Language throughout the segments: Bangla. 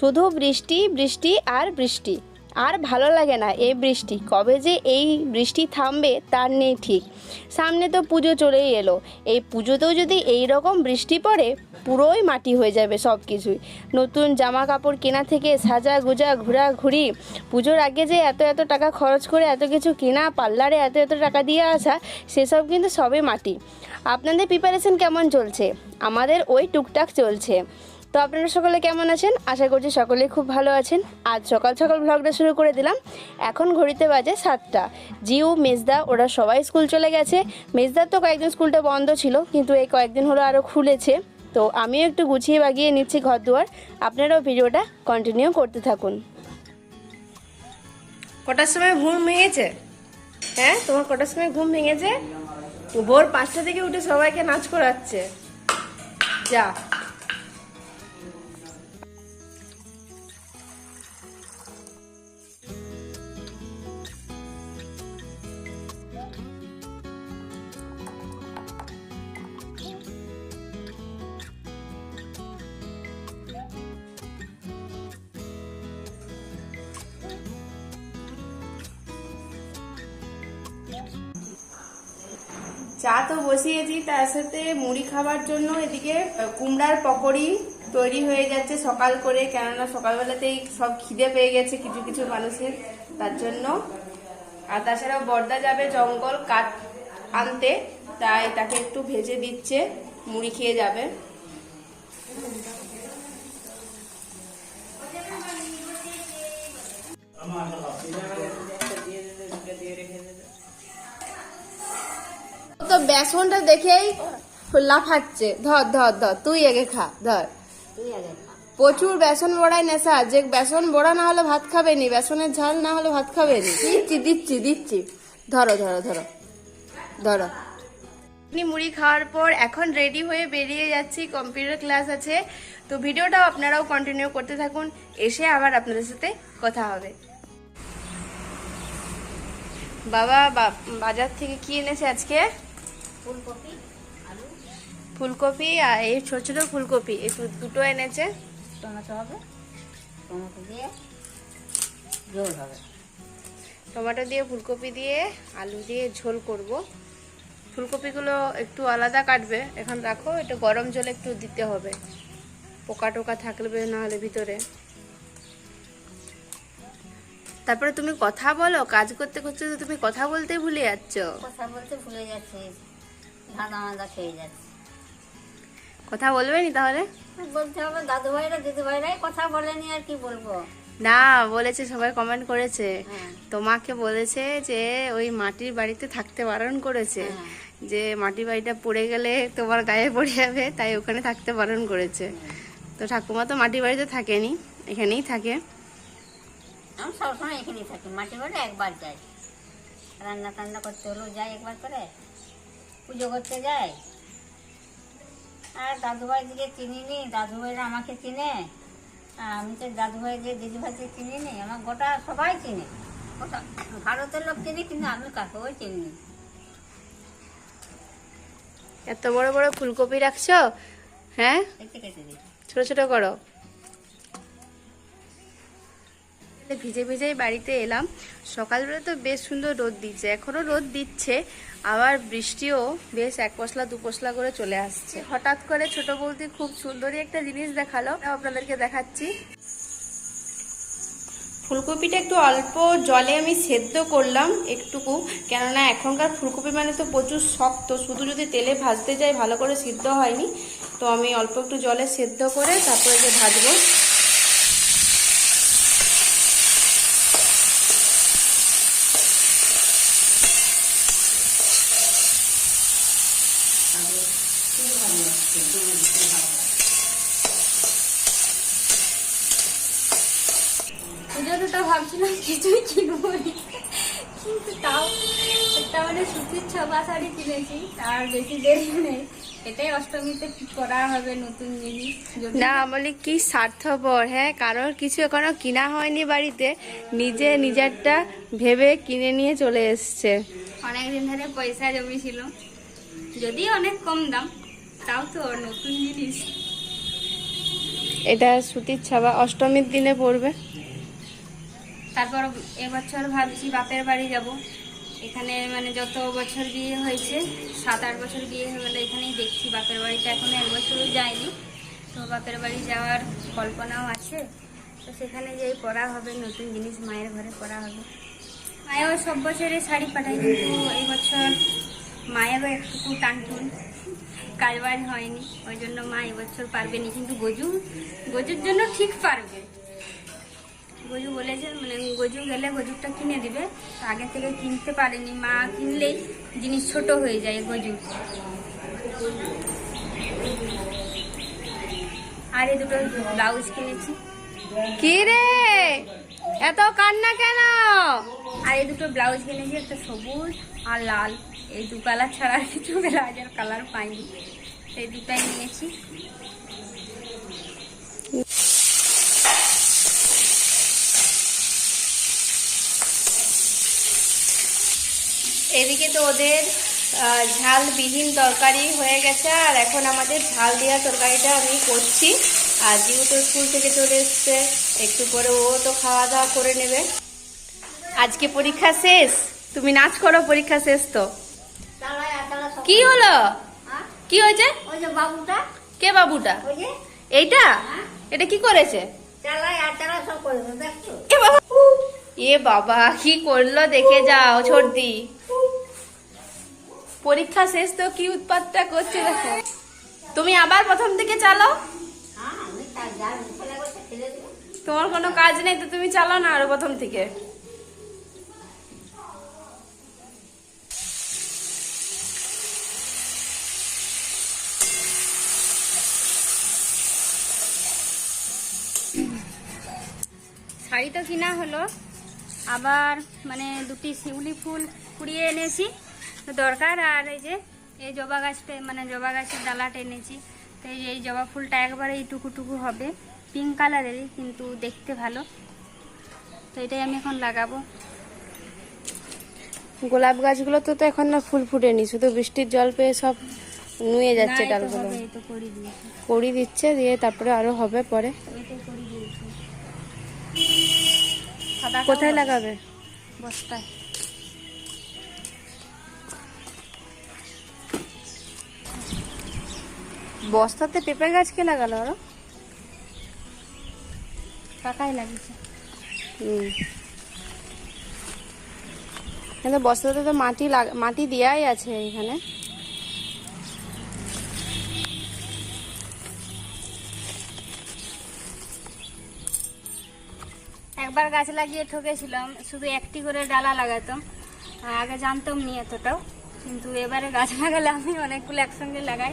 শুধু বৃষ্টি বৃষ্টি আর বৃষ্টি। আর ভালো লাগে না এই বৃষ্টি। কবে যে এই বৃষ্টি থামবে তার নেই ঠিক। সামনে তো পুজো চলেই এলো। এই পুজোতেও যদি এই রকম বৃষ্টি পড়ে, পুরোই মাটি হয়ে যাবে সব কিছুই নতুন জামা কাপড় কেনা থেকে সাজা গুজা ঘোরাঘুরি, পুজোর আগে যে এত এত টাকা খরচ করে এত কিছু কেনা, পার্লারে এত এত টাকা দিয়ে আসা, সেসব কিন্তু সবই মাটি। আপনাদের প্রিপারেশন কেমন চলছে? আমাদের ওই টুকটাক চলছে। তো আপনারা সকলে কেমন আছেন? আশা করছি সকলেই খুব ভালো আছেন। আজ সকাল সকাল ভ্লগটা শুরু করে দিলাম। এখন ঘড়িতে বাজে সাতটা। জিউ, মেজদা, ওরা সবাই স্কুল চলে গেছে। মেজদার তো কয়েকদিন স্কুলটা বন্ধ ছিল, কিন্তু এই কয়েকদিন হলো আরও খুলেছে। তো আমিও একটু গুছিয়ে বাগিয়ে নিচ্ছি ঘর দুয়ার আপনারাও ভিডিওটা কন্টিনিউ করতে থাকুন। কটার সময় ঘুম ভেঙেছে? হ্যাঁ তোমার কটার সময় ঘুম ভেঙেছে? ভোর পাঁচটা থেকে উঠে সবাইকে নাচ করাচ্ছে। যা। চা তো বসিয়েছি, তার সাথে মুড়ি খাবার জন্য এদিকে কুমড়ার পকোড়ি তৈরি হয়ে যাচ্ছে সকাল করে, কেননা সকালবেলাতেই সব খিদে পেয়ে গেছে কিছু কিছু মানুষের, তার জন্য। আর তাছাড়াও বর্দা যাবে জঙ্গল কাঠ আনতে, তাই তাকে একটু ভেজে দিচ্ছে, মুড়ি খেয়ে যাবে। তো বেসনটা দেখেই লাফাচ্ছে। ধর ধর ধর তুই আগে খা ধর। প্রচুর বেসন বড়াই নেশা যে বেসন বড়া না হলে ভাত খাবে নি বেসনের ঝাল না হলে ভাত খাবে নি। দিচ্ছি দিচ্ছি দিচ্ছি। ধরো ধরো ধরো ধরো। আপনি মুড়ি খাওয়ার পর এখন রেডি হয়ে বেরিয়ে যাচ্ছি কম্পিউটার ক্লাস আছে। তো ভিডিওটাও আপনারাও কন্টিনিউ করতে থাকুন এসে আবার আপনাদের সাথে কথা হবে। বাবা বা- বাজার থেকে কি এনেছে আজকে? ফুলকপি আলু। ফুলকপি আর এই ছোট ছোট ফুলকপি এই দু- দুটো এনেছে। টমেটো হবে টমেটো দিয়ে ঝোল হবে। টমেটো দিয়ে ফুলকপি দিয়ে আলু দিয়ে ঝোল করব। ফুলকপিগুলো একটু আলাদা কাটবে। এখন রাখো একটু গরম জলে একটু দিতে হবে। পোকা টোকা থাকবে না হলে ভিতরে। তারপরে তুমি কথা বলো কাজ করতে করতে তুমি কথা বলতে ভুলে যাচ্ছ। কথা বলতে ভুলে যাচ্ছে। ধাঁধা মাদা খেয়ে যাচ্ছে। কথা বলবে নি তাহলে? বলতে হবে দাদু ভাইরা দিদি ভাইরাই কথা বলেনি আর কি বলব। না বলেছে সবাই কমেন্ট করেছে। হ্যাঁ। তোমাকে বলেছে যে ওই মাটির বাড়িতে থাকতে বারণ করেছে। হ্যাঁ। যে মাটির বাড়িটা পড়ে গেলে তোমার গায়ে পড়ে যাবে তাই ওখানে থাকতে বারণ করেছে। তো ঠাকুমা তো মাটির বাড়িতে থাকেনি এখানেই থাকে। আমি সবসময় এখানেই থাকি মাটি বাড়ি একবার যাই। রান্না টান্না করতে হলেও যাই একবার করে। পুজো করতে যাই আর দাদু ভাই দিকে চিনিনি দাদু ভাইরা আমাকে চিনে। আমি তো দাদু ভাই দিয়ে দিদি ভাইকে চিনিনি আমার গোটা সবাই চিনে। গোটা ভারতের লোক চিনি কিন্তু আমি কাকেও চিনি এত বড় বড় ফুলকপি রাখছো? হ্যাঁ? ছোট ছোট করো। ভিজে ভিজেই বাড়িতে এলাম। সকালবেলা তো বেশ সুন্দর রোদ দিচ্ছে, এখনও রোদ দিচ্ছে, আবার বৃষ্টিও বেশ এক পশলা, দু পশলা করে চলে আসছে। হঠাৎ করে ছোট বৌদি খুব সুন্দরই একটা জিনিস দেখাল আপনাদেরকে দেখাচ্ছি। ফুলকপিটা একটু অল্প জলে আমি সেদ্ধ করলাম একটুকু, কেননা এখনকার ফুলকপি মানে তো প্রচুর শক্ত, শুধু যদি তেলে ভাজতে যাই ভালো করে সিদ্ধ হয়নি, তো আমি অল্প একটু জলে সেদ্ধ করে তারপরে যে ভাজবো তো ভাবছিলাম কিছুই কিনবো কিন্তু তাও একটা মানে সুতির ছবা শাড়ি কিনেছি তার বেশি দেরি নেই। এটাই অষ্টমীতে করা হবে নতুন জিনিস? না বলি কি স্বার্থপর হ্যাঁ? কারোর কিছু এখনও কিনা হয়নি বাড়িতে নিজে নিজেরটা ভেবে কিনে নিয়ে চলে এসছে। অনেকদিন ধরে পয়সা জমিয়েছিল যদিও অনেক কম দাম তাও তো নতুন জিনিস। এটা সুতির ছাবা অষ্টমীর দিনে পড়বে তারপর এবছর ভাবছি বাপের বাড়ি যাব। এখানে মানে যত বছর বিয়ে হয়েছে, সাত আট বছর বিয়ে হয়ে গেলে এখানেই দেখছি বাপের বাড়িতে। এখনও এক বছরও যায়নি। তো বাপের বাড়ি যাওয়ার কল্পনাও আছে। তো সেখানে যেই পড়া হবে, নতুন জিনিস মায়ের ঘরে পড়া হবে। মায়েও সব বছরে শাড়ি পাঠায়, কিন্তু এই বছর মায়েরও একটু টানটুন। কাজ বাজ হয়নি, ওই জন্য মা এবছর পারবে না। কিন্তু গজু, গজুর জন্য ঠিক পারবে। গজু বলেছে মানে গজু গেলে গজুরটা কিনে দিবে। তো আগে থেকে কিনতে পারেনি। মা কিনলেই জিনিস ছোট হয়ে যায় গজু আর এই দুটো ব্লাউজ কিনেছি। কি রে? এত কান্না কেন? আর এই দুটো ব্লাউজ কিনেছি একটা সবুজ আর লাল। এই দু কালার ছাড়া কিছু ব্লাউজের কালার পাইনি। সেই দুটাই নিয়েছি। এদিকে তো ওদের ঝালবিহীন তরকারি হয়ে গেছে আর এখন আমাদের ঝাল দেওয়া তরকারিটা আমি করছি। আর যেহেতু স্কুল থেকে চলে এসছে একটু পরে ও তো খাওয়া দাওয়া করে নেবে। আজকে পরীক্ষা শেষ? তুমি নাচ করো পরীক্ষা শেষ তো? কি হলো? হ্যাঁ? কি হয়েছে? কে বাবুটা? এইটা? এটা কি করেছে? এ বাবা কি করল? দেখে যাও সর্দি পরীক্ষা শেষ তো কি উৎপাতটা করছে দেখো। তুমি আবার প্রথম থেকে চালাও? তোমার কোনো কাজ নেই তো তুমি চালাও না আরও প্রথম থেকে। শাড়ি তো কিনা হলো। আবার মানে দুটি শিউলি ফুল কুড়িয়ে এনেছি। দরকার আর এই যে এই জবা গাছটা মানে জবা গাছের ডালাটা এনেছি। তো এই জবা ফুলটা একবারে এই টুকু টুকু হবে পিঙ্ক কালারেরই কিন্তু দেখতে ভালো। তো এটাই আমি এখন লাগাবো। গোলাপ গাছগুলো তো তো এখন না ফুল ফুটেনি শুধু বৃষ্টির জল পেয়ে সব নুয়ে যাচ্ছে ডালগুলো। করে দিচ্ছে দিয়ে তারপরে আরও হবে পরে। কোথায় লাগাবে? বস্তায়। বস্তাতে পেঁপে গাছ কে লাগালো আরও? কাকাই লাগিয়েছে। হুম। কিন্তু বস্তাতে তো মাটি মাটি দেওয়াই আছে এখানে। একবার গাছ লাগিয়ে ঠকেছিলাম শুধু একটি করে ডালা লাগাতাম। আগে জানতাম নি এতটাও কিন্তু এবারে গাছ লাগালে আমি অনেকগুলো একসঙ্গে লাগাই।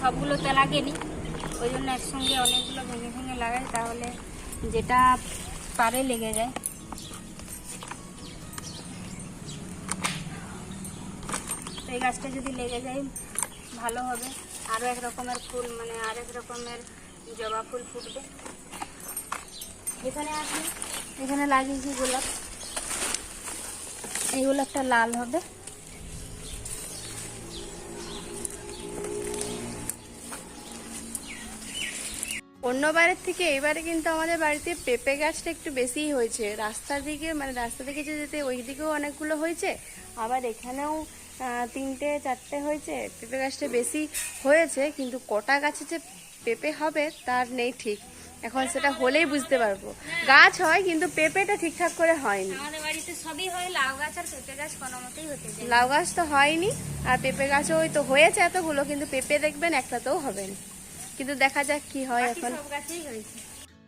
সবগুলো তো লাগেনি। ওই জন্য একসঙ্গে অনেকগুলো ভেঙে ভেঙে লাগাই, তাহলে যেটা পারে লেগে যায়। তো এই গাছটা যদি লেগে যায়, ভালো হবে। আরও এক রকমের ফুল মানে আরেক রকমের জবা ফুল ফুটবে। এখানে আসি এখানে লাগিয়েছি গোলাপ। এই গোলাপটা লাল হবে। অন্যবারের থেকে এবারে কিন্তু আমাদের বাড়িতে পেঁপে গাছটা একটু বেশিই হয়েছে। রাস্তার দিকে মানে রাস্তা দিকে যেতে ওই দিকেও অনেকগুলো হয়েছে। আবার এখানেও তিনটে চারটে হয়েছে। পেঁপে গাছটা বেশি হয়েছে কিন্তু কটা গাছে যে পেঁপে হবে তার নেই ঠিক। এখন সেটা হলেই বুঝতে পারব। গাছ হয় কিন্তু পেঁপেটা ঠিকঠাক করে হয়নি। আমাদের বাড়িতে সবই হয় লাউ গাছ আর পেঁপে গাছ কোনো মতেই হতে যায় লাউ গাছ তো হয়নি আর পেঁপে গাছও ওই তো হয়েছে এতগুলো কিন্তু পেঁপে দেখবেন একটাতেও হবে না। কিন্তু দেখা যাক কি হয় এখন।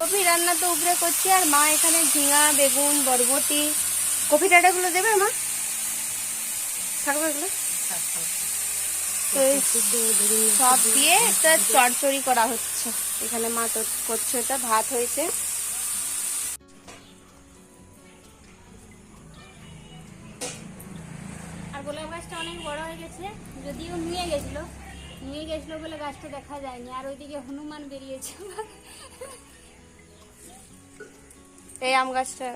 কফি রান্না তো উপরে করছি আর মা এখানে ঝিঙা বেগুন বরবটি। কফি ডাটাগুলো দেবে মা? থাকবে এগুলো তো সব দিয়ে একটা চড়চড়ি করা হচ্ছে। এখানে মা তো করছে এটা ভাত হয়েছে। আর গোলাপ গাছটা অনেক বড় হয়ে গেছে যদিও নিয়ে গেছিল। নুয়ে গেছিল বলে গাছটা দেখা যায়নি আর ওইদিকে হনুমান বেরিয়েছে। এই আম গাছটা।